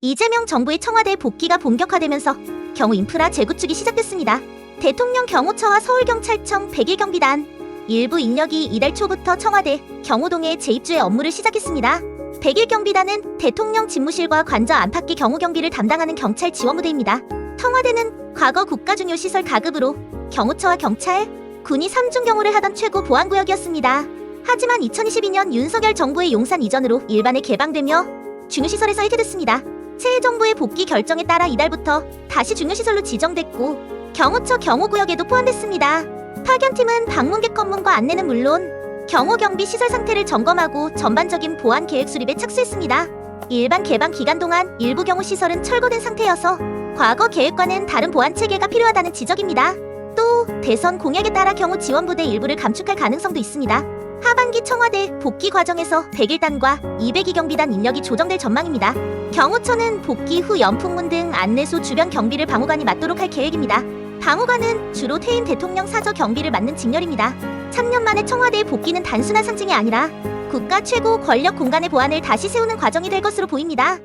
이재명 정부의 청와대 복귀가 본격화되면서 경호 인프라 재구축이 시작됐습니다. 대통령 경호처와 서울경찰청 100일 경비단 일부 인력이 이달 초부터 청와대 경호동에 재입주해 업무를 시작했습니다. 100일 경비단은 대통령 집무실과 관저 안팎의 경호 경비를 담당하는 경찰 지원부대입니다. 청와대는 과거 국가중요시설 가급으로 경호처와 경찰, 군이 삼중 경호를 하던 최고 보안구역이었습니다. 하지만 2022년 윤석열 정부의 용산 이전으로 일반에 개방되며 중요시설에서 해제됐습니다. 새 정부의 복귀 결정에 따라 이달부터 다시 중요시설로 지정됐고 경호처 경호구역에도 포함됐습니다. 파견팀은 방문객 검문과 안내는 물론 경호 경비 시설 상태를 점검하고 전반적인 보안 계획 수립에 착수했습니다. 일반 개방 기간 동안 일부 경호 시설은 철거된 상태여서 과거 계획과는 다른 보안 체계가 필요하다는 지적입니다. 또 대선 공약에 따라 경호 지원부대 일부를 감축할 가능성도 있습니다. 하반기 청와대 복귀 과정에서 101단과 202 경비단 인력이 조정될 전망입니다. 경호처는 복귀 후 연풍문 등 안내소 주변 경비를 방호관이 맡도록 할 계획입니다. 방호관은 주로 퇴임 대통령 사저 경비를 맡는 직렬입니다. 3년 만에 청와대의 복귀는 단순한 상징이 아니라 국가 최고 권력 공간의 보안을 다시 세우는 과정이 될 것으로 보입니다.